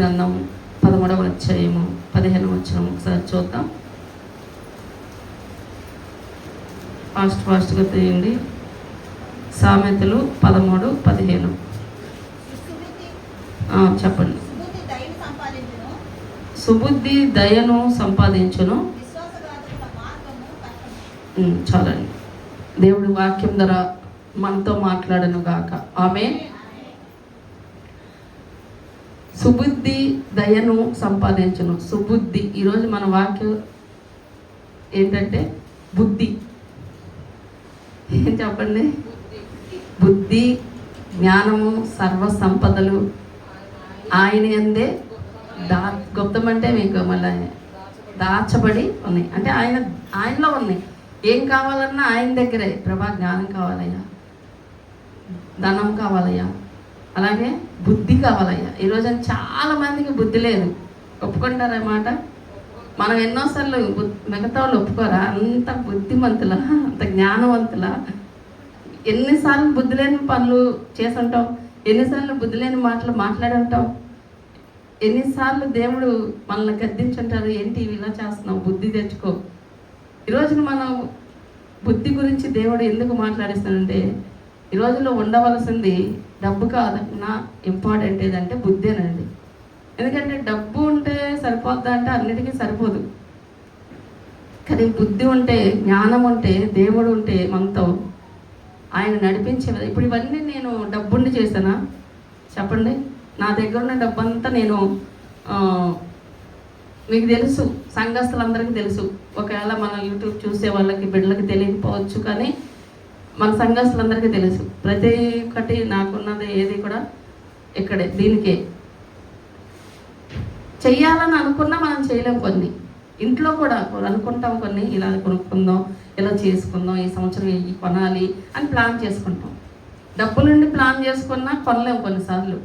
గ్రంథం పదమూడవ అధ్యాయము పదిహేను వచ్చిన ఒకసారి చూద్దాం. ఫాస్ట్ ఫాస్ట్గా తీయండి. సామెతలు పదమూడు పదిహేను. చెప్పండి. సుబుద్ధి దయను సంపాదించును. చాలండి. దేవుడి వాక్యం ధర మనతో మాట్లాడను గాక. ఆమె సుబుద్ధి దయను సంపాదించను. సుబుద్ధి. ఈరోజు మన వాక్యం ఏంటంటే బుద్ధి. ఏం చెప్పండి? బుద్ధి జ్ఞానము సర్వ సంపదలు ఆయన ఎందే దా గుప్తమంటే మీకు మళ్ళీ దాచబడి ఉన్నాయి. అంటే ఆయన ఆయనలో ఉన్నాయి. ఏం కావాలన్నా ఆయన దగ్గరే. ప్రభా జ్ఞానం కావాలయ్యా. ధనం కావాలయ్యా. అలాగే బుద్ధి కావాలయ్యా. ఈరోజు చాలా మందికి బుద్ధి లేదు. ఒప్పుకుంటారన్నమాట మనం ఎన్నోసార్లు మిగతా వాళ్ళు ఒప్పుకోరా? అంత బుద్ధిమంతుల అంత జ్ఞానవంతుల. ఎన్నిసార్లు బుద్ధి లేని పనులు చేసుంటాం ఎన్నిసార్లు బుద్ధి లేని మాటలు మాట్లాడి ఉంటాం ఎన్నిసార్లు దేవుడు మనల్ని గద్దించుంటారు ఏంటి ఇలా చేస్తున్నావు? బుద్ధి తెచ్చుకో. ఈరోజున మనం బుద్ధి గురించి దేవుడు ఎందుకు మాట్లాడిస్తానంటే ఈ రోజుల్లో ఉండవలసింది డబ్బు కాదన్నా ఇంపార్టెంట్ ఏదంటే బుద్ధేనండి. ఎందుకంటే డబ్బు ఉంటే సరిపోద్దా అంటే అన్నిటికీ సరిపోదు. కానీ బుద్ధి ఉంటే జ్ఞానం ఉంటే దేవుడు ఉంటే మనతో ఆయన నడిపించే ఇప్పుడు ఇవన్నీ నేను డబ్బుండి చేశానా? చెప్పండి. నా దగ్గర ఉన్న డబ్బంతా నేను మీకు తెలుసు. సంఘస్థులందరికీ తెలుసు. ఒకవేళ మన యూట్యూబ్ చూసే వాళ్ళకి బిడ్డలకి తెలియకపోవచ్చు కానీ మన సంఘస్థులందరికీ తెలుసు. ప్రతి ఒక్కటి నాకున్నది ఏది కూడా ఇక్కడే దీనికే. చెయ్యాలని అనుకున్నా మనం చేయలేం కొన్ని. ఇంట్లో కూడా అనుకుంటాం కొన్ని ఇలా కొనుక్కుందాం ఇలా చేసుకుందాం ఈ సంవత్సరం ఇవి కొనాలి అని ప్లాన్ చేసుకుంటాం. డబ్బులుండి ప్లాన్ చేసుకున్నా కొనలేం కొన్నిసార్లు.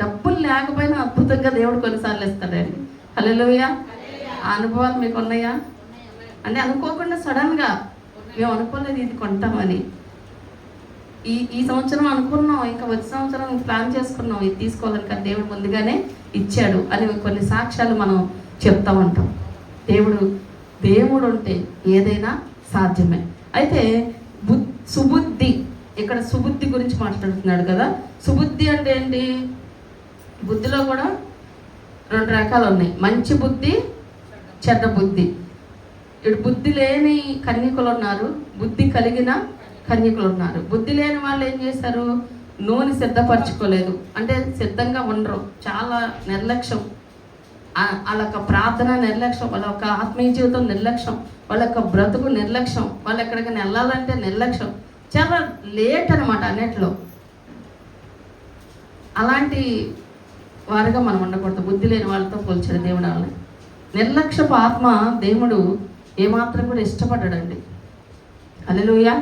డబ్బులు లేకపోయినా అద్భుతంగా దేవుడు కొన్నిసార్లు ఇస్తాడండి హలోయ ఆ అనుభవాలు మీకు ఉన్నాయా? అంటే అనుకోకుండా సడన్గా మేము అనుకోలేదు ఇది కొంటామని. ఈ ఈ సంవత్సరం అనుకున్నాం ఇంకా వచ్చే సంవత్సరం ప్లాన్ చేసుకున్నాం ఇది తీసుకోవాలని కానీ దేవుడు ముందుగానే ఇచ్చాడు అని కొన్ని సాక్ష్యాలు మనం చెప్తా ఉంటాం. దేవుడు దేవుడు ఉంటే ఏదైనా సాధ్యమే. అయితే బు సుబుద్ధి ఇక్కడ సుబుద్ధి గురించి మాట్లాడుతున్నాడు కదా. సుబుద్ధి అంటే ఏంటి? బుద్ధిలో కూడా రెండు రకాలు ఉన్నాయి. మంచి బుద్ధి చెడ్డ బుద్ధి. ఇప్పుడు బుద్ధి లేని కన్యకులు ఉన్నారు. బుద్ధి కలిగిన కన్యకులు ఉన్నారు బుద్ధి లేని వాళ్ళు ఏం చేశారు? నూనె సిద్ధపరచుకోలేదు. అంటే సిద్ధంగా ఉండరు. చాలా నిర్లక్ష్యం. వాళ్ళ యొక్క ప్రార్థన నిర్లక్ష్యం వాళ్ళ యొక్క ఆత్మీయ జీవితం నిర్లక్ష్యం వాళ్ళ యొక్క బ్రతుకు నిర్లక్ష్యం వాళ్ళు ఎక్కడికైనా వెళ్ళాలంటే నిర్లక్ష్యం. చాలా లేట్ అనమాట అన్నిటిలో. అలాంటి వారిగా మనం ఉండకూడదు. బుద్ధి లేని వాళ్ళతో పోల్చాడు దేవుడు వాళ్ళని నిర్లక్ష్యపు ఆత్మ దేవుడు ఏమాత్రం కూడా ఇష్టపడ్డాడండి అల్లెలుయా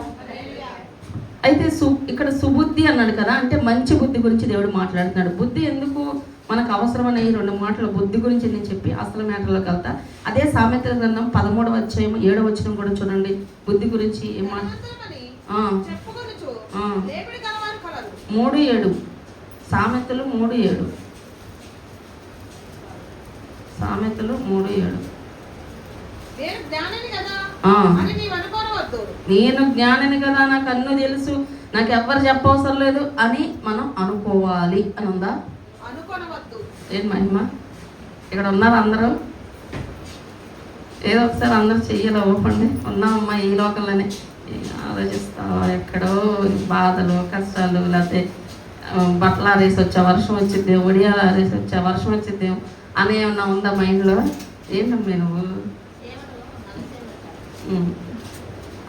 అయితే సు ఇక్కడ సుబుద్ధి అన్నాడు కదా అంటే మంచి బుద్ధి గురించి దేవుడు మాట్లాడుతున్నాడు. బుద్ధి ఎందుకు మనకు అవసరమని ఈ రెండు మాటలు బుద్ధి గురించి నేను చెప్పి అసలు మ్యాటర్లోకి వెళ్తా. అదే సామెతల గ్రంథం పదమూడవ అధ్యాయం ఏడవ వచనం కూడా చూడండి. బుద్ధి గురించి ఏం మాట మూడు ఏడు. సామెతలు మూడు ఏడు. సామెతలు మూడు ఏడు. నేను జ్ఞానిని కదా? నాకు అన్ను తెలుసు నాకు ఎవ్వరు చెప్పవసరం లేదు అని మనం అనుకోవాలి అని ఉందా? అనుకోనవద్దు. ఏం మహిమ? ఇక్కడ ఉన్నారు అందరూ? ఏదో ఒకసారి అందరూ చెయ్యాలి ఓపండి ఉన్నామమ్మా ఈ లోకంలోనే. ఆలోచిస్తావా ఎక్కడో బాధలు కష్టాలు లేకపోతే బట్టలు ఆరేసి వచ్చా వర్షం వచ్చిద్ది ఒడియాలు ఆరేసి వచ్చా వర్షం వచ్చిద్ది అని ఏమన్నా ఉందా మైండ్లో? ఏంటమ్మా నువ్వు.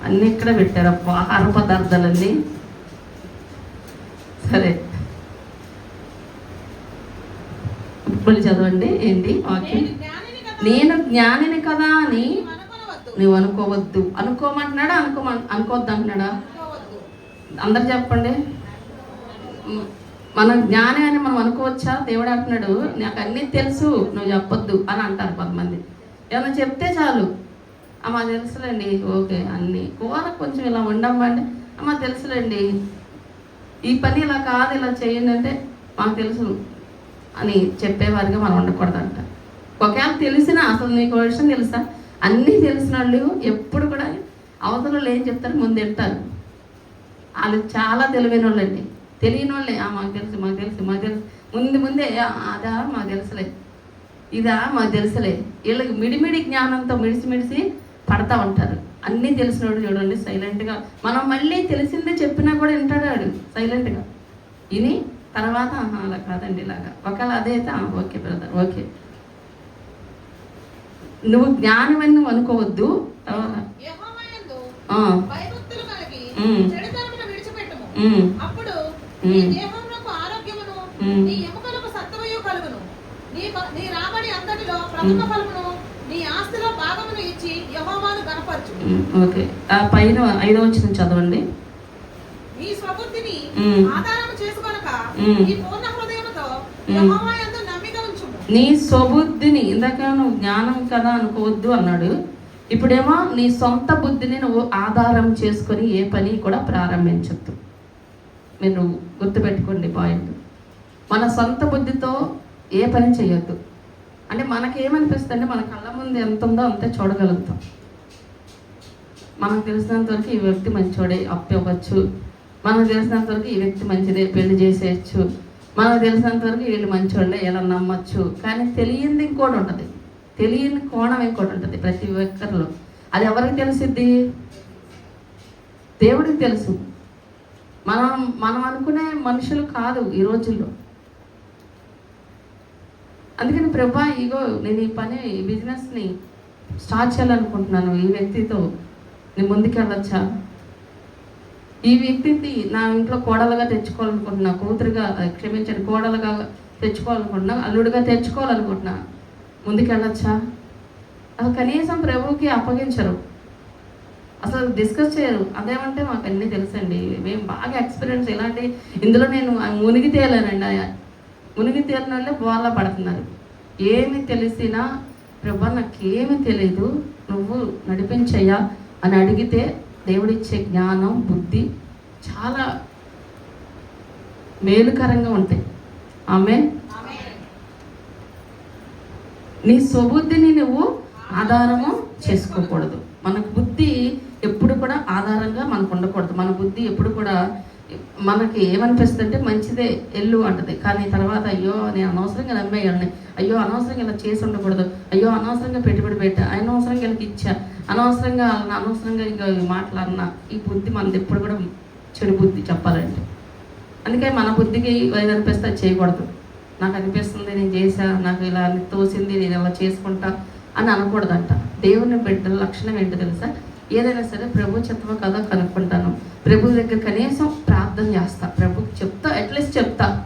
అన్నీ ఇక్కడ పెట్టారు అబ్బా, ఆహార పదార్థాలన్నీ. సరే. ఇప్పుడు చదవండి ఏంటి? వాక్యం నేను జ్ఞానిని కదా. అని నువ్వు అనుకోవద్దు. అనుకోమంటున్నాడా? అనుకోమ అనుకోవద్దు అంటున్నాడా? అందరు చెప్పండి. మన జ్ఞాని అని మనం అనుకోవచ్చా? దేవుడు అంటున్నాడు నాకు అన్నీ తెలుసు నువ్వు చెప్పొద్దు అని అంటారు కొంతమంది. ఏమైనా చెప్తే చాలు. అమ్మ తెలుసులేండి ఓకే అన్నీ కూర కొంచెం ఇలా ఉండమ్మండి. అమ్మ తెలుసులేండి ఈ పని ఇలా కాదు ఇలా చేయండి అంటే మాకు తెలుసు అని చెప్పేవారిగా మనం ఉండకూడదంట. ఒకవేళ తెలిసినా అసలు నీకు విషయం తెలుసా? అన్నీ తెలిసిన వాళ్ళు ఎప్పుడు కూడా అవతల ఏం చెప్తారు ముందు వింటారు వాళ్ళు చాలా తెలివైన వాళ్ళండి తెలియని వాళ్ళే "ఆ, మాకు తెలుసు మాకు తెలుసు మాకు తెలుసు. ముందు ముందే అదా మాకు తెలుసులే ఇదా మాకు తెలుసులే. వీళ్ళకి మిడిమిడి జ్ఞానంతో మిడిసి మిడిసి పడతా ఉంటారు అన్నీ తెలిసినోడు చూడండి సైలెంట్గా మనం మళ్ళీ తెలిసిందే చెప్పినా కూడా వింటాడు వాడు సైలెంట్గా విని తర్వాత "ఆహా, అలా కాదండి ఇలాగా. ఒకవేళ అదే అయితే "ఆ, ఓకే బ్రదర్ ఓకే. నువ్వు జ్ఞానమని నువ్వు అనుకోవద్దు. అప్పుడు నీ ఉమ్. దేహమునకు ఆరోగ్యమును ఉమ్. నీ ఎముకలకు సత్వయు కలుగును. నీ బ- నీ రాబడి అంతటిలో ప్రథమ ఫలమును నీ ఆస్తిలో భాగమును ఇచ్చి యెహోవాను గనపరచు ఉమ్, ఓకే. ఆ పైన ఐదో వచ్చిన చదవండి. నీ స్వబుద్ధిని చేసుకొనక పూర్ణ హృదయముతో నమ్మిక నీ స్వబుద్ధిని ఇందాక నువ్వు జ్ఞానం కదా అనుకోవద్దు అన్నాడు. ఇప్పుడేమో నీ సొంత బుద్ధిని నువ్వు ఆధారం చేసుకొని ఏ పని కూడా ప్రారంభించద్దు. మీరు గుర్తుపెట్టుకోండి పాయింట్. మన సొంత బుద్ధితో ఏ పని చేయొద్దు. అంటే మనకేమనిపిస్తుంది అంటే మన కళ్ళ ముందు ఎంత ఉందో అంతే చూడగలుగుతాం. మనకు తెలిసినంత వరకు ఈ వ్యక్తి మంచోడే అప్పు మనకు తెలిసినంత వరకు ఈ వ్యక్తి మంచిదే పెళ్ళి చేసేయచ్చు. మనకు తెలిసినంత వరకు వీళ్ళు మంచోళ్ళే ఇలా నమ్మచ్చు. కానీ తెలియంది ఇంకోటి ఉంటుంది. తెలియని కోణం ఇంకోటి ఉంటుంది ప్రతి ఒక్కరిలో. అది ఎవరికి తెలిసిద్ది? దేవుడికి తెలుసు. మనం మనం అనుకునే మనుషులు కాదు ఈ రోజుల్లో. అందుకని ప్రభా ఇగో నేను ఈ పని ఈ బిజినెస్ని స్టార్ట్ చేయాలనుకుంటున్నాను ఈ వ్యక్తితో. నేను ముందుకెళ్ళొచ్చా? ఈ వ్యక్తిని నా ఇంట్లో కోడలుగా తెచ్చుకోవాలనుకుంటున్నా కూతురుగా క్షమించండి కోడలుగా తెచ్చుకోవాలనుకుంటున్నా అల్లుడిగా తెచ్చుకోవాలనుకుంటున్నా. ముందుకెళ్ళొచ్చా? అసలు కనీసం ప్రభువుకి అప్పగించరు. అసలు డిస్కస్ చేయరు. అదేమంటే మాకు అన్నీ తెలుసండి. మేము బాగా ఎక్స్పీరియన్స్ ఇలాంటి ఇందులో నేను మునిగి తేలానండి. మునిగి తేలిన వాళ్ళే బోర్లా పడుతున్నారు. ఏమి తెలిసినా ప్రభా నాకేమి తెలియదు నువ్వు నడిపించయ్యా అని అడిగితే దేవుడిచ్చే జ్ఞానం బుద్ధి చాలా మేలుకరంగా ఉంటాయి. ఆమె నీ స్వబుద్ధిని నువ్వు ఆధారము చేసుకోకూడదు. మనకు బుద్ధి ఎప్పుడు కూడా ఆధారంగా మనకు ఉండకూడదు. మన బుద్ధి ఎప్పుడు కూడా మనకి ఏమనిపిస్తుందంటే మంచిదే ఎల్లు అంటది. కానీ తర్వాత అయ్యో నేను అనవసరంగా నమ్మేయాలని అయ్యో అనవసరంగా ఇలా చేసి ఉండకూడదు. అయ్యో అనవసరంగా పెట్టుబడి పెట్టా. అనవసరంగా వీళ్ళకి ఇచ్చా. అనవసరంగా అనవసరంగా ఇంకా మాట్లాడినా ఈ బుద్ధి మనది ఎప్పుడు కూడా చెడు బుద్ధి చెప్పాలంటే అందుకే మన బుద్ధికి ఏది అనిపిస్తే అది చేయకూడదు. నాకు అనిపిస్తుంది నేను చేశా నాకు ఇలా తోసింది నేను ఇలా చేసుకుంటా అని అనకూడదంట. దేవుని బిడ్డల లక్షణం ఏంటో తెలుసా? ఏదైనా సరే ప్రభు చెప్పవ కదా కనుక్కుంటాను. ప్రభు దగ్గర కనీసం ప్రార్థన చేస్తా. ప్రభుకి చెప్తా అట్లీస్ట్ చెప్తా.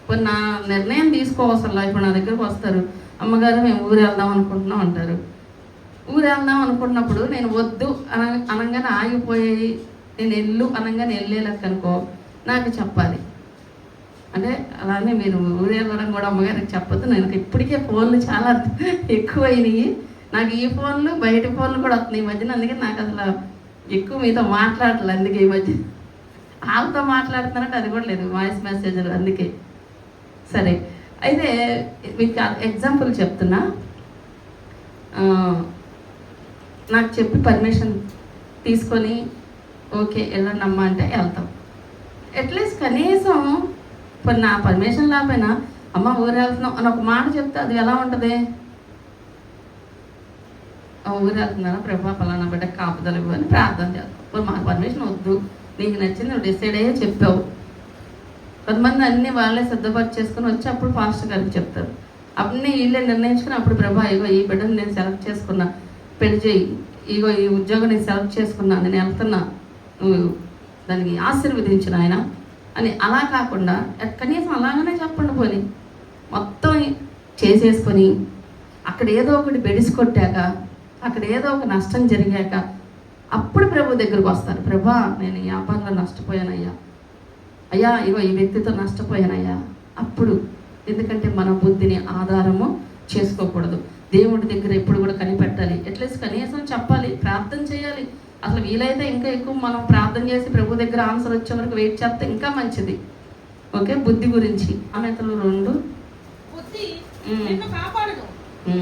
ఇప్పుడు నా నిర్ణయం తీసుకోవసలా ఇప్పుడు నా దగ్గరకు వస్తారు. అమ్మగారు మేము ఊరు వెళ్దాం అనుకుంటున్నాం అంటారు. ఊరు వెళ్దాం అనుకున్నప్పుడు నేను వద్దు అన అనగానే ఆగిపోయి నేను ఎల్లు అనగానే వెళ్ళేలెక్క అనుకో నాకు చెప్పాలి. అంటే అలానే మీరు ఊరు వెళ్ళడం కూడా అమ్మగారికి చెప్పొద్దు. నేను ఇప్పటికే ఫోన్లు చాలా ఎక్కువైనాయి. నాకు ఈ ఫోన్లు బయట ఫోన్లు కూడా వస్తున్నాయి ఈ మధ్యన. అందుకే నాకు అసలు ఎక్కువ మీతో మాట్లాడలేదు అందుకే ఈ మధ్య వాళ్ళతో మాట్లాడుతున్నారంటే అది కూడా లేదు వాయిస్ మెసేజ్లు అందుకే. సరే. అయితే మీకు ఎగ్జాంపుల్ చెప్తున్నా. నాకు చెప్పి పర్మిషన్ తీసుకొని ఓకే వెళ్ళండమ్మా అంటే వెళ్తాం. అట్లీస్ట్ కనీసం ఇప్పుడు నా పర్మిషన్ లేకపోయినా అమ్మ ఊరు వెళ్తున్నాం అని ఒక మాట చెప్తే అది ఎలా ఉంటుంది? ఊరు వెళ్తున్నారా ప్రభా పలానా బిడ్డ కాపుదలు ఇవ్వు అని ప్రార్థన చేస్తాం మాకు పర్మిషన్ వద్దు. నీకు నచ్చింది నువ్వు డిసైడ్ అయ్యే చెప్పావు. కొంతమంది అన్ని వాళ్ళే సిద్ధపరిచేసుకుని వచ్చి అప్పుడు ఫాస్ట్ గారికి చెప్తారు. అన్నీ వీళ్ళే నిర్ణయించుకుని అప్పుడు ప్రభా ఇగో ఈ బిడ్డను నేను సెలెక్ట్ చేసుకున్నా. పెళ్ళి చేయి. ఇగో ఈ ఉద్యోగం నేను సెలెక్ట్ చేసుకున్నా. నేను వెళ్తున్నా. నువ్వు దానికి ఆశీర్వదించిన ఆయన అని అలా కాకుండా కనీసం అలాగనే చెప్పండి పోని. మొత్తం చేసేసుకొని అక్కడ ఏదో ఒకటి బెడిసి కొట్టాక అక్కడ ఏదో ఒక నష్టం జరిగాక అప్పుడు ప్రభు దగ్గరకు వస్తారు. ప్రభా నేను ఈ వ్యాపారంలో నష్టపోయానయ్యా. అయ్యా ఇగో ఈ వ్యక్తితో నష్టపోయానయ్యా. అప్పుడు ఎందుకంటే మన బుద్ధిని ఆధారము చేసుకోకూడదు. దేవుడి దగ్గర ఎప్పుడు కూడా కనిపెట్టాలి. అట్లీస్ట్ కనీసం చెప్పాలి ప్రార్థన చేయాలి. అసలు వీలైతే ఇంకా ఎక్కువ మనం ప్రార్థన చేసి ప్రభు దగ్గర ఆన్సర్ వచ్చే వరకు వెయిట్ చేస్తే ఇంకా మంచిది. ఓకే బుద్ధి గురించి. ఆమెతలు రెండు.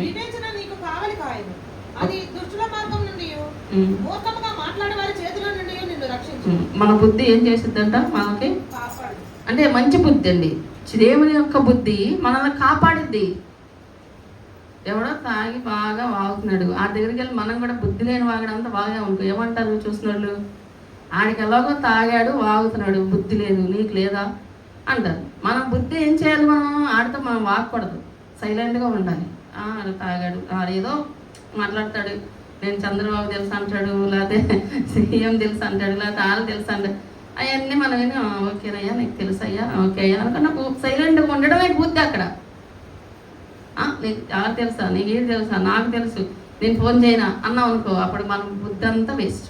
వివేచన నీకు కావలి కాయను అది దుష్టుల మార్గం నుండి ఉమ్. మూర్ఖముగా మాట్లాడే వారి చేతిలో నుండి నిన్ను రక్షించు. ఉమ్. మన బుద్ధి ఏం చేసిద్దంట మనకి అంటే మంచి బుద్ధి అండి. దేవుని యొక్క బుద్ధి మనల్ని కాపాడిద్ది. ఎవడో తాగి బాగా వాగుతున్నాడు. ఆ దగ్గరికి వెళ్ళి మనం కూడా బుద్ధి లేని వాగడంతా బాగా అనుకో ఏమంటారు వాళ్ళు ఆడికి ఎలాగో తాగాడు వాగుతున్నాడు. బుద్ధి లేదు నీకు లేదా? అంటారు. మన బుద్ధి ఏం చేయాలి మనం? ఆడితో మనం వాగకూడదు. సైలెంట్గా ఉండాలి. ఆడు తాగాడు. ఆడు ఏదో మాట్లాడతాడు. నేను చంద్రబాబు తెలుసు అంటాడు లేకపోతే సీఎం తెలుసు అంటాడు లేకపోతే వాళ్ళు తెలుసు అంటాడు. అవన్నీ మనం విని ఓకేనయ్యా నీకు తెలుసు అయ్యా ఓకే అయ్యా అనుకున్న సైలెంట్గా ఉండడమే బుద్ధి అక్కడ. నీకు ఎవరు తెలుసా నీకు ఏది తెలుసా నాకు తెలుసు నేను ఫోన్ చేయనా అన్నాం అనుకో అప్పుడు మనం బుద్ధి అంతా వేస్ట్.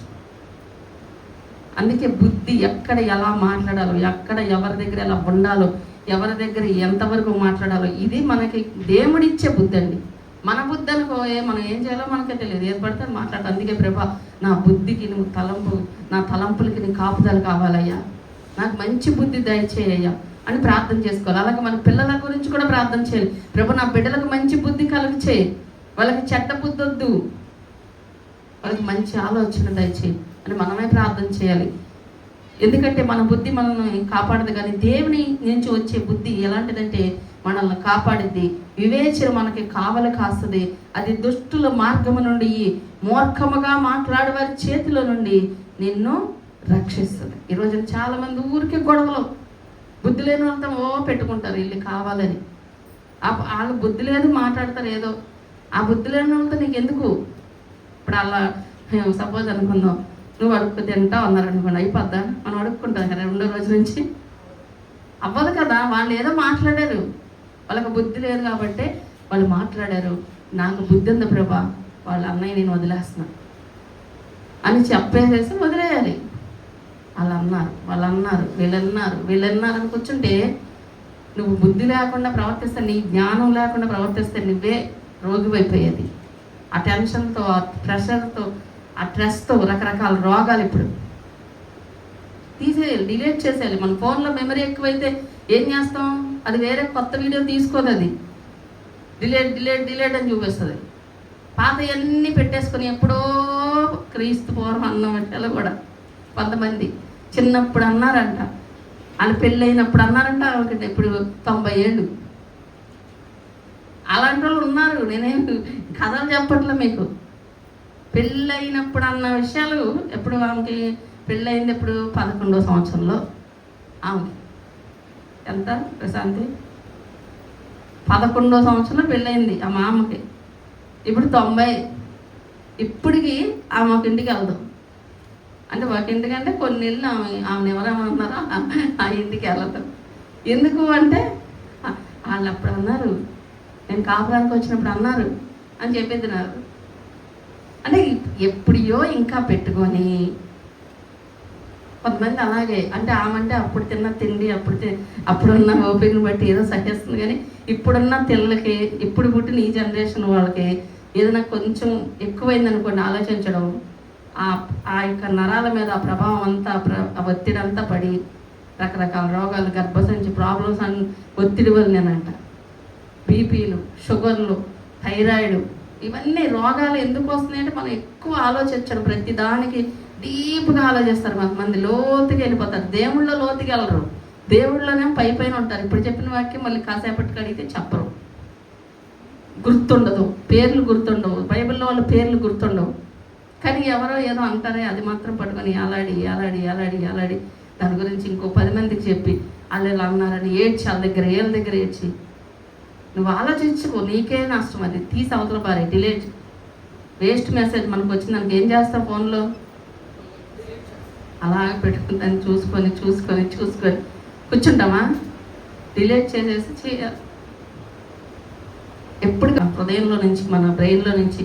అందుకే బుద్ధి ఎక్కడ ఎలా మాట్లాడాలో ఎక్కడ ఎవరి దగ్గర ఎలా ఉండాలో ఎవరి దగ్గర ఎంతవరకు మాట్లాడాలో ఇది మనకి దేవుడిచ్చే బుద్ధి అండి. మన బుద్ధి పోయే ఏ మనం ఏం చేయాలో మనకే తెలియదు. ఏది పడితే అది అందుకే ప్రభా నా బుద్ధికి నువ్వు తలంపు నా తలంపులకి నీ కాపుదలు కావాలయ్యా. నాకు మంచి బుద్ధి దయచేయ్యా అని ప్రార్థన చేసుకోవాలి. అలాగే మన పిల్లల గురించి కూడా ప్రార్థన చేయాలి. ప్రభు నా బిడ్డలకు మంచి బుద్ధి కలుగు చేయి. వాళ్ళకి చెడ్డ బుద్ధి వద్దు. వాళ్ళకి మంచి ఆలోచన దయచేయి అని మనమే ప్రార్థన చేయాలి. ఎందుకంటే మన బుద్ధి మనల్ని కాపాడదు కానీ దేవుని నుంచి వచ్చే బుద్ధి ఎలాంటిదంటే మనల్ని కాపాడిద్ది. వివేచన మనకి కావలి కాస్తుంది. అది దుష్టుల మార్గము నుండి మూర్ఖముగా మాట్లాడే వారి చేతిలో నుండి నిన్ను రక్షిస్తుంది. ఈ రోజున ఊరికే గొడవలు. బుద్ధి లేని వాళ్ళతో ఓ పెట్టుకుంటారు వీళ్ళు కావాలని. వాళ్ళు బుద్ధి లేదు మాట్లాడతారు ఏదో. ఆ బుద్ధి లేని వాళ్ళతో నీకు ఎందుకు ఇప్పుడు అలా సపోజ్ అనుకుందాం నువ్వు అడుక్కు తింటావు అన్నారు అనుకోండి అయిపోద్దా? మనం అడుక్కుంటాం కదా రెండో రోజు నుంచి. అవ్వదు కదా వాళ్ళు ఏదో మాట్లాడారు. వాళ్ళకి బుద్ధి లేదు కాబట్టి వాళ్ళు మాట్లాడారు. నాకు బుద్ధి ఉంది ప్రభా వాళ్ళ అన్నయ్య నేను వదిలేస్తున్నా. అని చెప్పేసేసి వదిలేయాలి. వాళ్ళు అన్నారు వాళ్ళు అన్నారు వీళ్ళన్నారు వీళ్ళన్నారు అని కూర్చుంటే నువ్వు బుద్ధి లేకుండా ప్రవర్తిస్తే నీ జ్ఞానం లేకుండా ప్రవర్తిస్తే నువ్వే రోగివైపోయేది. ఆ టెన్షన్తో ఆ ప్రెషర్తో ఆ స్ట్రెస్తో రకరకాల రోగాలు ఇప్పుడు. తీసేయాలి డిలీట్ చేసేయాలి. మన ఫోన్లో మెమరీ ఎక్కువైతే ఏం చేస్తాం? అది వేరే కొత్త వీడియో తీసుకొని అది. డిలేట్ డిలేట్ డిలేట్ అని చూపిస్తుంది. పాత అన్నీ పెట్టేసుకొని ఎప్పుడో క్రీస్తు పూర్వం అన్న కూడా కొంతమంది చిన్నప్పుడు అన్నారంట. వాళ్ళు పెళ్ళైనప్పుడు అన్నారంట ఆమెకి ఇప్పుడు తొంభై ఏళ్ళు. అలాంటి వాళ్ళు ఉన్నారు. నేనేం కథలు చెప్పట్లే మీకు. పెళ్ళైనప్పుడు అన్న విషయాలు ఎప్పుడు ఆమెకి పెళ్ళయింది ఎప్పుడు పదకొండో సంవత్సరంలో? ఆమె ఎంత? ప్రశాంతి? పదకొండో సంవత్సరంలో పెళ్ళయింది ఆ మామకి. ఇప్పుడు తొంభై. ఇప్పటికి ఆమె ఒక ఇంటికి వెళ్దాం. అంటే ఒక ఇంటికంటే కొన్ని నెలలు ఆమె ఆమెను ఎవరేమన్నారో ఆ ఇంటికి వెళ్తాం ఎందుకు అంటే వాళ్ళు అప్పుడు అన్నారు నేను కాపురానికి వచ్చినప్పుడు అన్నారు అని చెప్పేదినారు అంటే ఎప్పుడో ఇంకా పెట్టుకొని కొంతమంది అలాగే. అంటే ఆమంటే అప్పుడు తిన్న తిండి అప్పుడు అప్పుడున్న ఓపికను బట్టి ఏదో సహిస్తుంది కానీ ఇప్పుడున్న పిల్లలకి ఇప్పుడు పుట్టిన ఈ జనరేషన్ వాళ్ళకి ఏదైనా కొంచెం ఎక్కువైంది అనుకోండి ఆలోచించడం ఆ యొక్క నరాల మీద ఆ ప్రభావం అంతా ఆ ఒత్తిడి అంతా పడి రకరకాల రోగాలు గర్భసంచి ప్రాబ్లమ్స్ అన్ ఒత్తిడి వల్లనేనంట. బీపీలు షుగర్లు థైరాయిడ్ ఇవన్నీ రోగాలు ఎందుకు వస్తున్నాయంటే మనం ఎక్కువ ఆలోచించడం ప్రతి దానికి డీప్గా ఆలోచిస్తారు కొంతమంది లోతుకి వెళ్ళిపోతారు. దేవుళ్ళ లోతుకి వెళ్ళరు. దేవుళ్ళనే పై పైన ఉంటారు. ఇప్పుడు చెప్పిన వాక్యం మళ్ళీ కాసేపటికి అడిగితే చెప్పరు. గుర్తుండదు. పేర్లు గుర్తుండవు. బైబిల్లో వాళ్ళ పేర్లు గుర్తుండవు. కానీ ఎవరో ఏదో అంటారే అది మాత్రం పట్టుకొని అలాడి అలాడి అలాడి అలాడి దాని గురించి ఇంకో పది మందికి చెప్పి వాళ్ళు ఇలా అన్నారని ఏడ్చి వాళ్ళ దగ్గర ఏళ్ళ దగ్గర ఏడ్చి. నువ్వు ఆలోచించుకో. నీకే నష్టం అది. తీసి అవతల పారే డిలేట్. వేస్ట్ మెసేజ్ మనకు వచ్చింది దానికి ఏం చేస్తావు ఫోన్లో? అలా పెట్టుకుని దాన్ని చూసుకొని చూసుకొని చూసుకొని కూర్చుంటామా? డిలేట్ చేసేసి చేయాలి ఎప్పుడు హృదయంలో నుంచి మన బ్రెయిన్లో నుంచి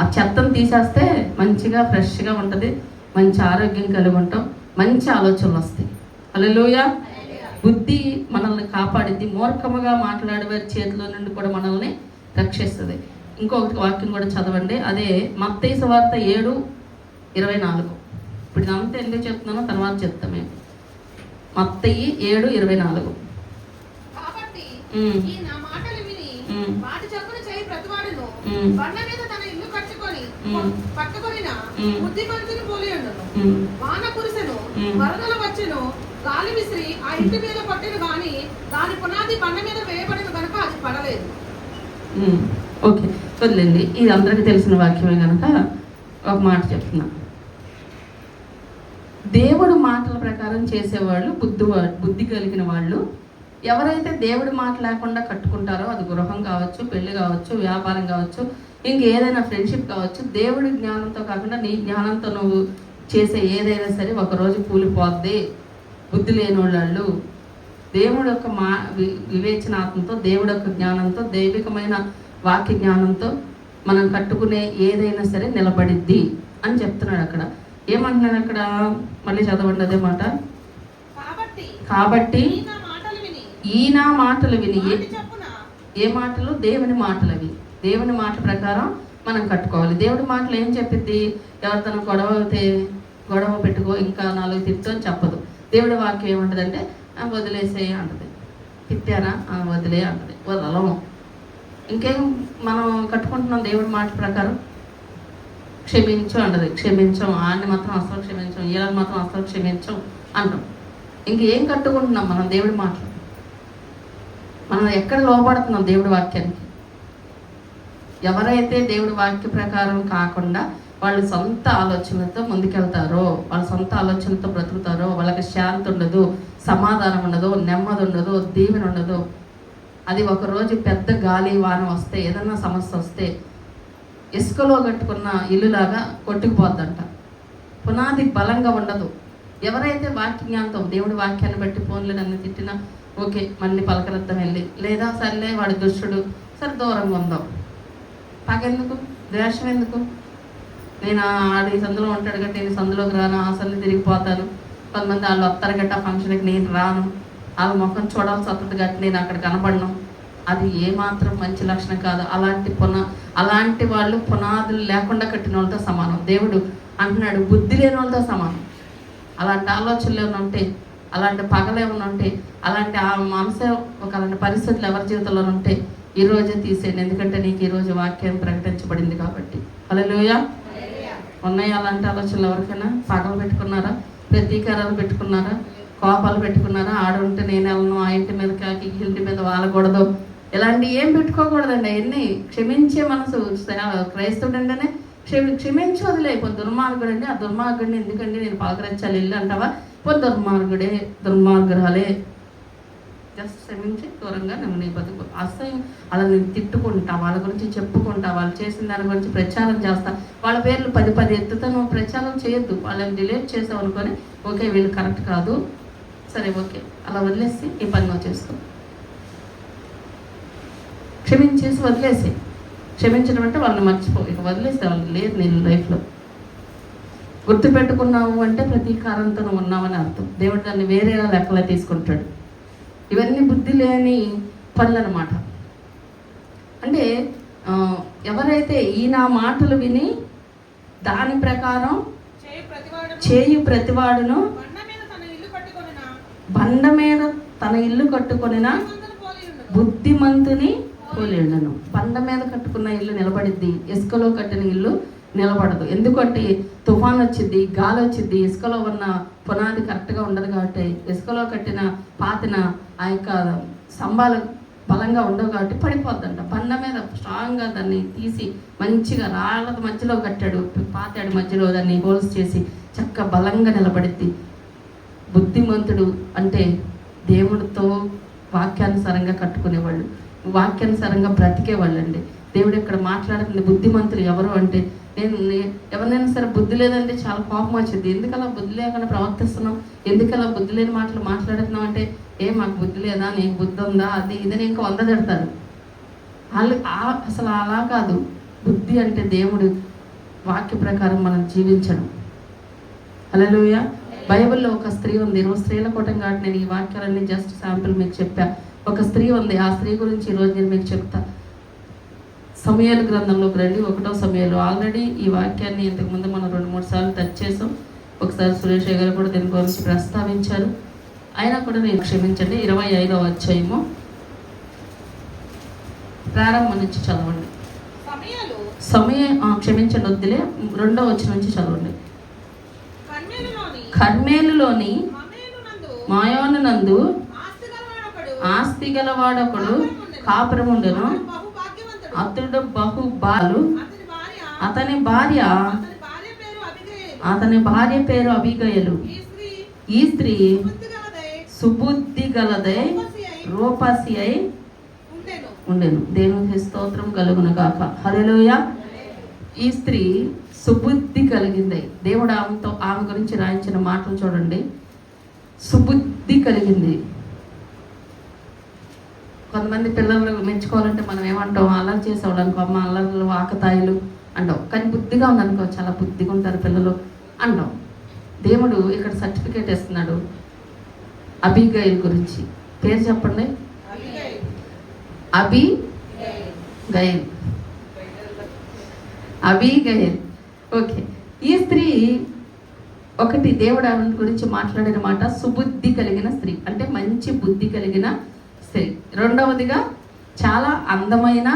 ఆ చెత్తను తీసేస్తే మంచిగా ఫ్రెష్గా ఉంటుంది మంచి ఆరోగ్యం కలిగి ఉంటాం మంచి ఆలోచనలు వస్తాయి. హల్లెలూయా. బుద్ధి మనల్ని కాపాడింది మూర్ఖముగా మాట్లాడేవారి చేతిలో నుండి కూడా మనల్ని రక్షిస్తుంది. ఇంకొకటి వాక్యం కూడా చదవండి. అదే మత్తైస వార్త ఏడు ఇరవై నాలుగు. ఇప్పుడు ఇదంతా ఎందుకు చెప్తున్నానో తర్వాత చెప్తాం మేము. మత్తయి ఏడు ఇరవై నాలుగు. వరదలు వచ్చెను గాలి విసిరి ఆ ఇంటి మీద కొట్టెను గాని దాని పునాది బండ మీద వేయబడిన కనుక అది పడలేదు. ఓకే. వదిలేండి. ఇది అందరికీ తెలిసిన వాక్యమే కనుక ఒక మాట చెప్తున్నా. దేవుడు మాటల ప్రకారం చేసేవాళ్ళు బుద్ధి బుద్ధి కలిగిన వాళ్ళు. ఎవరైతే దేవుడి మాట లేకుండా కట్టుకుంటారో అది గృహం కావచ్చు పెళ్ళి కావచ్చు వ్యాపారం కావచ్చు ఇంకేదైనా ఫ్రెండ్షిప్ కావచ్చు దేవుడి జ్ఞానంతో కాకుండా నీ జ్ఞానంతో నువ్వు చేసే ఏదైనా సరే ఒకరోజు కూలిపోద్ది. బుద్ధి లేని వాళ్ళు దేవుడు యొక్క మా వి- వివేచనాత్మతో దేవుడు యొక్క జ్ఞానంతో దైవికమైన వాక్య జ్ఞానంతో మనం కట్టుకునే ఏదైనా సరే నిలబడిద్ది అని చెప్తున్నాడు అక్కడ. ఏమంటున్నాడు అక్కడ? మళ్ళీ చదవండి అదే మాట. కాబట్టి ఈయన మాటలు విని. ఏ- మాటలు? దేవుని మాటలు అవి. దేవుని మాట ప్రకారం మనం కట్టుకోవాలి. దేవుడి మాటలు ఏం చెప్పిద్ది? ఎవరితో గొడవ అయితే గొడవ పెట్టుకో ఇంకా నాలుగు తిట్టు అని చెప్పదు. దేవుడి వాక్యం ఏముంటదంటే "ఆ, వదిలేసే అంటది. తిట్టారా? "ఆ, వదిలే అంటది. వదలము. ఇంకేం మనం కట్టుకుంటున్నాం దేవుడి మాట ప్రకారం? క్షమించు అంటది. క్షమించం. ఆడిని మాత్రం అసలు క్షమించం. వీళ్ళని మాత్రం అసలు క్షమించం అంటాం. ఇంకేం కట్టుకుంటున్నాం మనం దేవుడి మాటలు? మనం ఎక్కడ లోపడుతున్నాం దేవుడి వాక్యానికి? ఎవరైతే దేవుడి వాక్య ప్రకారం కాకుండా వాళ్ళు సొంత ఆలోచనలతో ముందుకెళ్తారో వాళ్ళ సొంత ఆలోచనలతో బ్రతుకుతారో వాళ్ళకి శాంతి ఉండదు సమాధానం ఉండదు నెమ్మది ఉండదు దీవెన ఉండదు. అది ఒకరోజు పెద్ద గాలి వాన వస్తే ఏదన్నా సమస్య వస్తే ఇసుకలో కట్టుకున్న ఇల్లులాగా కొట్టుకుపోద్దంట. పునాది బలంగా ఉండదు. ఎవరైతే వాక్యంతో దేవుడి వాక్యాన్ని బట్టి ఫోన్లు నన్ను తిట్టినా ఓకే మళ్ళీ పలకరద్దం వెళ్ళి. లేదా సర్లే వాడి దుష్టుడు సరే దూరంగా ఉందాం. పగెందుకు? ద్వేషం ఎందుకు? నేను ఆడి సందులో ఉంటాడు గట్టి నేను సందులోకి రాను ఆ సందు తిరిగిపోతాను కొంతమంది వాళ్ళు వస్తారు గట్ట ఫంక్షన్కి నేను రాను. వాళ్ళ ముఖం చూడాల్సి వస్తుంది గట్టి నేను అక్కడ కనపడను. అది ఏమాత్రం మంచి లక్షణం కాదు. అలాంటి పున అలాంటి వాళ్ళు పునాదులు లేకుండా కట్టిన వాళ్ళతో సమానం. దేవుడు అంటున్నాడు బుద్ధి లేని వాళ్ళతో సమానం. అలాంటి ఆలోచనలు ఏమైనా ఉంటే అలాంటి పగలు ఏమైనా ఉంటే అలాంటి ఆ మనసే ఒక అలాంటి పరిస్థితులు ఎవరి జీవితంలో ఉంటే ఈ రోజే తీసేయండి. ఎందుకంటే నీకు ఈరోజు వాక్యం ప్రకటించబడింది కాబట్టి. హల్లెలూయా. ఉన్నాయి అలాంటి ఆలోచనలు ఎవరికైనా? పగలు పెట్టుకున్నారా? ప్రతీకారాలు పెట్టుకున్నారా? కోపాలు పెట్టుకున్నారా? ఆడ ఉంటే నేను వెళ్ళను ఆ ఇంటి మీద కాకి ఇంటి మీద వాళ్ళకూడదు ఇలాంటి ఏం పెట్టుకోకూడదండి అవన్నీ క్షమించే మనసు క్రైస్తవుడు అంటేనే క్షమి క్షమించి వదిలే ఇప్పుడు దుర్మార్గుడు అండి ఆ దుర్మార్గుడిని ఎందుకండి నేను పాకరించాలి ఇల్లు అంటావా? పో దుర్మార్గుడే దుర్మార్గురాలే. జస్ట్ క్షమించి దూరంగా నువ్వు నీ బతుకు. అసహ్యం అలా నేను తిట్టుకుంటా వాళ్ళ గురించి చెప్పుకుంటా వాళ్ళు చేసిన దాని గురించి ప్రచారం చేస్తా. వాళ్ళ పేర్లు పది పది ఎత్తుతో నువ్వు ప్రచారం చేయొద్దు. వాళ్ళని డిలేట్ చేసావు అనుకొని ఓకే వీళ్ళు కరెక్ట్ కాదు. సరే ఓకే. అలా వదిలేసి ఈ పని నువ్వు చేసుకో. క్షమించేసి వదిలేసి. క్షమించడం అంటే వాళ్ళని మర్చిపో. ఇక వదిలేసే వాళ్ళు లేదు నీ లైఫ్లో. గుర్తుపెట్టుకున్నావు అంటే ప్రతీకారంతో నువ్వు ఉన్నావని అర్థం. దేవుడు దాన్ని వేరేలా లెక్కలో తీసుకుంటాడు. ఇవన్నీ బుద్ధి లేని పనులు అనమాట అంటే ఎవరైతే ఈ నా మాటలు విని దాని ప్రకారం చేయి ప్రతివాడు చేయు ప్రతివాడును బండ మీద తన ఇల్లు కట్టుకొనిన బండ మీద తన ఇల్లు కట్టుకొనిన బుద్ధిమంతుని కట్టుకోలేడను పండ మీద కట్టుకున్న ఇల్లు నిలబడిద్ది. ఇసుకలో కట్టిన ఇల్లు నిలబడదు. ఎందుకంటే తుఫాన్ వచ్చింది గాలి వచ్చింది ఇసుకలో ఉన్న పునాది కరెక్ట్గా ఉండదు కాబట్టి ఇసుకలో కట్టిన పాతిన ఆ యొక్క స్తంభాలు బలంగా ఉండవు కాబట్టి పడిపోద్దంట. బండ మీద స్ట్రాంగ్గా దాన్ని తీసి మంచిగా రాళ్ళ మధ్యలో కట్టాడు. పాతాడు మధ్యలో దాన్ని హోల్స్ చేసి చక్క బలంగా నిలబడిద్ది. బుద్ధిమంతుడు అంటే దేవుడితో వాక్యానుసారంగా కట్టుకునేవాళ్ళు. వాక్యానుసారంగా బ్రతికే వాళ్ళండి. దేవుడు ఇక్కడ మాట్లాడుతుంది? బుద్ధిమంతులు ఎవరు అంటే నేను ఎవరినైనా సరే బుద్ధి లేదంటే చాలా కోపం వచ్చింది. ఎందుకలా బుద్ధి లేకుండా ప్రవర్తిస్తున్నావు ఎందుకలా బుద్ధి లేని మాటలు మాట్లాడుతున్నాం అంటే ఏ మాకు బుద్ధి లేదా? నీకు బుద్ధి ఉందా? అది ఇదని ఇంకా వంద తిడతారు. వాళ్ళు అసలు అలా కాదు. బుద్ధి అంటే దేవుడు వాక్య ప్రకారం మనం జీవించడం. అలలోయ బైబిల్లో ఒక స్త్రీ ఉంది. ఇరవై స్త్రీల కూటం కాబట్టి నేను ఈ వాక్యాలన్నీ జస్ట్ శాంపుల్ మీకు చెప్పాను ఒక స్త్రీ ఉంది. ఆ స్త్రీ గురించి ఈరోజు నేను మీకు చెప్తా. సమయాల గ్రంథంలోకి రండి. ఒకటో సమయాలు. ఆల్రెడీ ఈ వాక్యాన్ని ఇంతకుముందు మనం రెండు మూడు సార్లు టచ్ చేసాం. ఒకసారి సురేష్ గారు కూడా దీని గురించి ప్రస్తావించారు. అయినా కూడా నేను క్షమించండి. ఇరవై ఐదవ అధ్యాయము ప్రారంభం నుంచి చదవండి. సమయం క్షమించండి వద్దులే. రెండో వచ్చి నుంచి చదవండి. కర్మేలులోని మమేలునందు మాయోనునందు ఆస్తి గలవాడొకడు కాపురముండెను. అతడు బహు బాలు అతని భార్య అతని భార్య పేరు అభిగయలు ఈ స్త్రీ సుబుద్ధి గలదై రూపసి అయి ఉండెను. దేవునికి స్తోత్రం కలుగును కాక హల్లెలూయా. ఈ స్త్రీ సుబుద్ధి కలిగింది. దేవుడు ఆమెతో ఆమె గురించి రాయించిన మాటలు చూడండి. సుబుద్ధి కలిగింది. కొంతమంది పిల్లలు మెచ్చుకోవాలంటే మనం ఏమంటాం అల్లరి చేసేవాళ్ళు అనుకో అమ్మ అల్లర్లు ఆకతాయిలు అంటాం. కానీ బుద్ధిగా ఉందనుకో చాలా బుద్ధిగా ఉంటారు పిల్లలు అంటాం. దేవుడు ఇక్కడ సర్టిఫికేట్ ఇస్తున్నాడు అబిగైల్ గురించి. పేరు చెప్పండి. అభి Abigail Abigail okay. ఈ స్త్రీ ఒకటి దేవుడు ఆమె గురించి మాట్లాడిన మాట సుబుద్ధి కలిగిన స్త్రీ. అంటే మంచి బుద్ధి కలిగిన స్త్రీ. రెండవదిగా చాలా అందమైన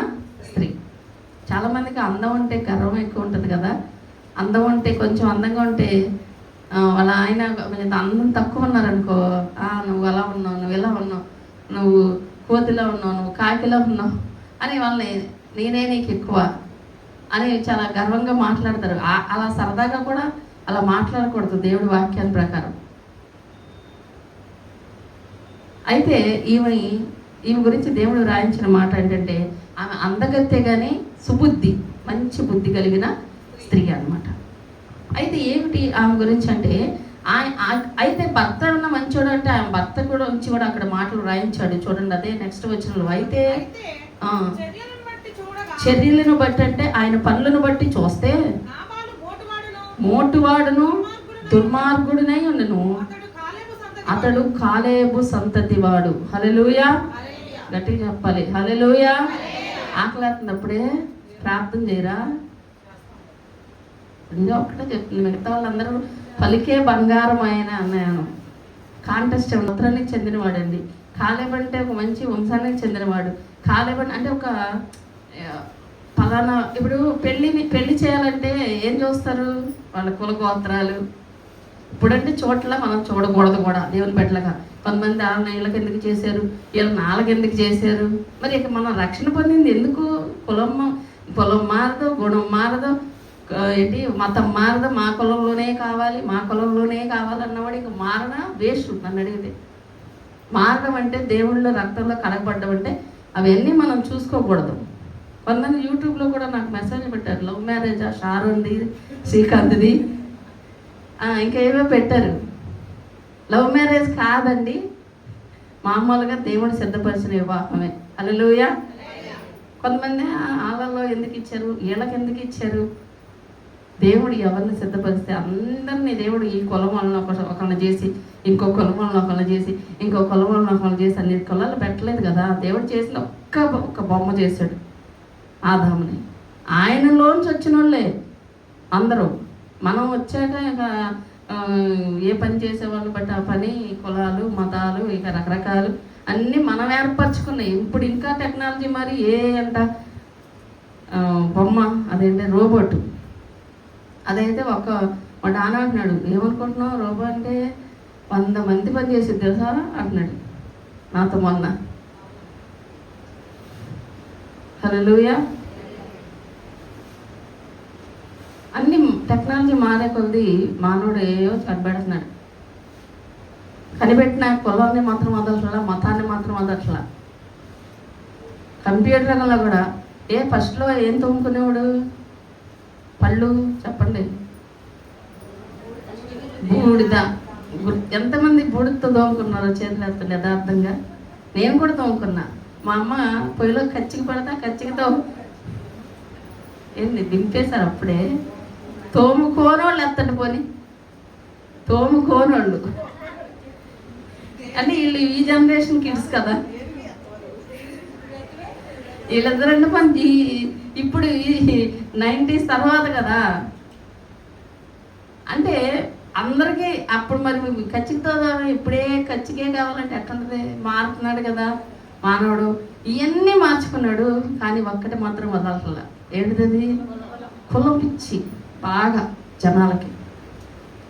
స్త్రీ. చాలామందికి అందం అంటే గర్వం ఎక్కువ ఉంటుంది కదా. అందం అంటే కొంచెం అందంగా ఉంటే వాళ్ళ ఆయన అందం తక్కువ ఉన్నారనుకో "ఆ, నువ్వు అలా ఉన్నావు నువ్వు ఇలా ఉన్నావు నువ్వు కోతిలా ఉన్నావు నువ్వు కాకిలా ఉన్నావు అని వాళ్ళని నేనే నీకు ఎక్కువ అని చాలా గర్వంగా మాట్లాడతారు. అలా సరదాగా కూడా అలా మాట్లాడకూడదు దేవుడి వాక్యాల ప్రకారం. అయితే ఈమె ఈమె గురించి దేవుడు రాయించిన మాట ఏంటంటే ఆమె అందగత్తే కానీ సుబుద్ధి మంచి బుద్ధి కలిగిన స్త్రీ అన్నమాట. అయితే ఏమిటి ఆమె గురించి అంటే అయితే భర్త ఉన్న మంచోడు అంటే ఆమె భర్త కూడా ఉంచి కూడా అక్కడ మాటలు రాయించాడు. చూడండి అదే నెక్స్ట్ వచ్చిన అయితే చర్యలను బట్టి అంటే ఆయన పనులను బట్టి చూస్తే మోటువాడును దుర్మార్గుడినై ఉండను. అతడు కాలేబు సంతతి అతడు కాలేబు సంతతి వాడు హలెలుయా. గట్టిగా చెప్పాలి. హలెలుయా ఆకలేస్తున్నప్పుడే ప్రార్థన చేయరా? ఇంకా ఒక్కటే చెప్తుంది. మిగతా వాళ్ళందరూ పలికే బంగారం ఆయన అన్నాను. కాంటెస్ట్ ఉత్తరానికి చెందినవాడండి. కాలేబ్ అంటే ఒక మంచి వంశానికి చెందినవాడు. కాలేబ్ అంటే ఒక ఆ, ఫలానా ఇప్పుడు పెళ్ళిని పెళ్ళి చేయాలంటే ఏం చూస్తారు? వాళ్ళ కుల గోత్రాలు ఇప్పుడంటే చోట్ల మనం చూడకూడదు కూడా. దేవుని బిడ్డలుగా కొంతమంది ఆ ఇళ్ళకి ఎందుకు చేశారు? వీళ్ళ నాళ్ళకి ఎందుకు చేశారు? మరి ఇక మనం రక్షణ పొందింది ఎందుకు? కులం కులం మారదు గుణం మారదు. ఏంటి? మతం మారదు. మా కులంలోనే కావాలి మా కులంలోనే కావాలన్నవాడు ఇక మారడా వేస్ట్ నన్ను అడిగితే. మారడం అంటే దేవుళ్ళ రక్తంలో కడగబడ్డం అంటే అవన్నీ మనం చూసుకోకూడదు. కొంతమంది యూట్యూబ్లో కూడా నాకు మెసేజ్ పెట్టారు. లవ్ మ్యారేజా? షారుంది శ్రీకాంత్ది. ఇంకా ఏమో పెట్టారు. లవ్ మ్యారేజ్ కాదండి. మామూలుగా దేవుడు సిద్ధపరిచిన వివాహమే. అలలుయ కొంతమంది "ఆ, వాళ్ళలో ఎందుకు ఇచ్చారు? వీళ్ళకి ఎందుకు ఇచ్చారు? దేవుడు ఎవరిని సిద్ధపరిస్తే అందరినీ దేవుడు ఈ కులం ఒక ఒకరిని చేసి ఇంకో కులం ఒకళ్ళు చేసి ఇంకో కులం వాళ్ళని చేసి అన్ని కులాలు పెట్టలేదు కదా. దేవుడు చేసిన ఒక్క ఒక్క బొమ్మ చేశాడు. ఆదాముని. ఆయనలోంచి వచ్చిన వాళ్ళే అందరూ. మనం వచ్చాక ఇక ఏ పని చేసేవాళ్ళు బట్టి ఆ పని కులాలు మతాలు ఇక రకరకాలు అన్నీ మనం ఏర్పరచుకున్నాయి. ఇప్పుడు ఇంకా టెక్నాలజీ మరి ఏ అంట బొమ్మ అదేంటి రోబోట్. అదైతే ఒక మా నాన్న అంటున్నాడు ఏమనుకుంటున్నావు? రోబో అంటే వంద మంది పని చేసేది తెలుసా? అంటున్నాడు. నాతో మొన్న. హలోయా అన్ని టెక్నాలజీ మారే కొద్ది మానవుడు ఏయో కనిపెడుతున్నాడు కనిపెట్టిన కులాన్ని మాత్రం వదలట్లా మతాన్ని మాత్రం వదలట్లా కంప్యూటర్ రంగంలో కూడా ఏ ఫస్ట్లో ఏం తోముకునేవాడు? పళ్ళు చెప్పండి. బూడిద. ఎంతమంది బూడిదతో తోముకున్నారో చేతులు ఎత్తండి యథార్థంగా? నేను కూడా తోముకున్నా. మా అమ్మ పొయ్యిలో కచ్చికి పడతా కచ్చికితో. ఏంది దింపేశారు అప్పుడే? తోముకోనోళ్ళు ఎత్తండి పోని. తోముకోనోళ్ళు. అంటే వీళ్ళు ఈ జనరేషన్ కిడ్స్ కదా. వీళ్ళిద్దరంటే పని ఇప్పుడు ఈ నైంటీస్ తర్వాత కదా. అంటే అందరికీ అప్పుడు మరి ఖచ్చితంగా ఇప్పుడే ఖచ్చికే కావాలంటే ఎట్లుంటుంది? మారుతున్నాడు కదా మానవుడు. ఇవన్నీ మార్చుకున్నాడు కానీ ఒక్కటి మాత్రం వదలట్లా. ఏంటిది కులం పిచ్చి. బాగా జనాలకి.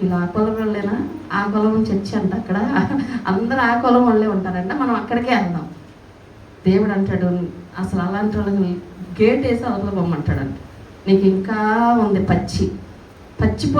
ఇలా ఆ కులం వాళ్ళేనా? ఆ కులం చర్చి అంట అక్కడ. అందరు ఆ కులం వాళ్ళే ఉంటారంట. మనం అక్కడికే వెళ్దాం. దేవుడు అంటాడు అసలు అలాంటి వాళ్ళని గేట్ వేసి అవతల బొమ్మంటాడంట నీకు ఇంకా ఉంది పచ్చి. పచ్చి పొలం